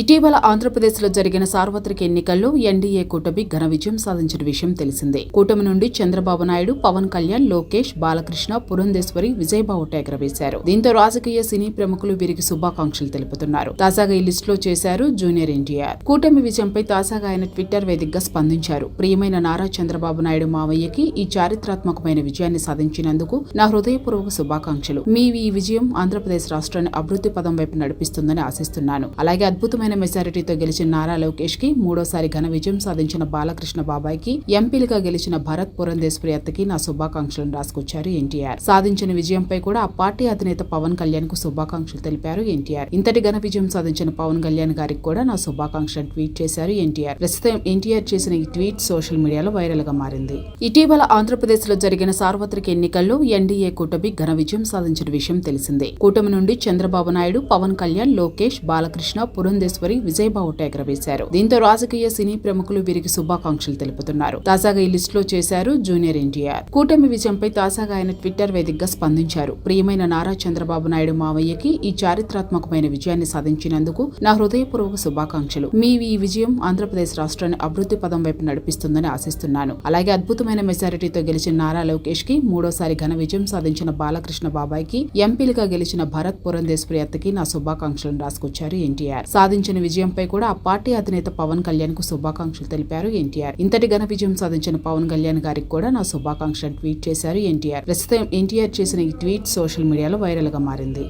ఇటీవల ఆంధ్రప్రదేశ్లో జరిగిన సార్వత్రిక ఎన్నికల్లో ఎన్డీఏ కూటమి ఘన విజయం సాధించిన విషయం తెలిసిందే. కూటమి నుండి చంద్రబాబు నాయుడు పవన్ కళ్యాణ్ లోకేష్ బాలకృష్ణ పురంధేశ్వరి విజయబావుట ఎగరవేశారు దీంతో రాజకీయ సినీ ప్రముఖులు వీరికి శుభాకాంక్షలు తెలుపుతున్నారు. తాజాగా ఈ లిస్టులో చేశారు జూనియర్ ఎన్టీఆర్. కూటమి విజయంపై తాజాగా ఆయన ట్విట్టర్ వేదికగా స్పందించారు. ప్రియమైన నారా చంద్రబాబు నాయుడు మావయ్యకి ఈ చారిత్రాత్మకమైన విజయాన్ని సాధించినందుకు నా హృదయపూర్వక శుభాకాంక్షలు. మీ ఈ విజయం ఆంధ్రప్రదేశ్ రాష్ట్రాన్ని అభివృద్ధి పదం వైపు నడిపిస్తుందని ఆశిస్తున్నాను. అలాగే అద్భుతమైన మెజారిటీతో గెలిచిన నారా లోకేష్కి మూడోసారి ఘన విజయం సాధించిన బాలకృష్ణ బాబాయ్కి ఎంపీలుగా గెలిచిన భరత్ పురంధేశ్వరి అత్తకి నా శుభాకాంక్షలను రాసుకొచ్చారు ఎన్టీఆర్. సాధించిన విజయంపై కూడా ఆ పార్టీ అధినేత పవన్ కళ్యాణ్కు శుభాకాంక్షలు తెలిపారు ఎన్టీఆర్. ఇంతటి ఘన విజయం సాధించిన పవన్ కళ్యాణ్ గారికి కూడా నా శుభాకాంక్షలు ట్వీట్ చేశారు ఎన్టీఆర్. ప్రస్తుతం ఎన్టీఆర్ చేసిన ఈ ట్వీట్ సోషల్ మీడియాలో వైరల్గా మారింది. ఇటీవల ఆంధ్రప్రదేశ్లో జరిగిన సార్వత్రిక ఎన్నికల్లో ఎన్డీఏ కూటమి ఘన విజయం సాధించిన విషయం తెలిసిందే. కూటమి నుండి చంద్రబాబు నాయుడు పవన్ కళ్యాణ్ లోకేష్ బాలకృష్ణ పురంధేశ్వరి విజయబావుట ఎగరవేశారు దీంతో రాజకీయ సినీ ప్రముఖులు వీరికి శుభాకాంక్షలు తెలుపుతున్నారు. తాజాగా ఈ లిస్టులో చేశారు జూనియర్ ఎన్టీఆర్. కూటమి విజయంపై తాజాగా ఆయన ట్విట్టర్ వేదికగా స్పందించారు. ప్రియమైన నారా చంద్రబాబు నాయుడు మావయ్యకి ఈ చారిత్రాత్మకమైన విజయాన్ని సాధించినందుకు నా హృదయపూర్వక శుభాకాంక్షలు. మీ ఈ విజయం ఆంధ్రప్రదేశ్ రాష్ట్రాన్ని అభివృద్ధి పదం వైపు నడిపిస్తుందని ఆశిస్తున్నాను. అలాగే అద్భుతమైన మెజారిటీతో గెలిచిన నారా లోకేష్కి మూడోసారి ఘన విజయం సాధించిన బాలకృష్ణ బాబాయ్కి ఎంపీలుగా గెలిచిన భరత్ పురంధేశ్వరి అత్తకి నా శుభాకాంక్షలను రాసుకొచ్చారు ఎన్టీఆర్. సాధించిన విజయంపై కూడా ఆ పార్టీ అధినేత పవన్ కళ్యాణ్కు శుభాకాంక్షలు తెలిపారు ఎన్టీఆర్. ఇంతటి ఘన విజయం సాధించిన పవన్ కళ్యాణ్ గారికి కూడా నా శుభాకాంక్షలు ట్వీట్ చేశారు ఎన్టీఆర్. ప్రస్తుతం ఎన్టీఆర్ చేసిన ఈ ట్వీట్ సోషల్ మీడియాలో వైరల్గా మారింది.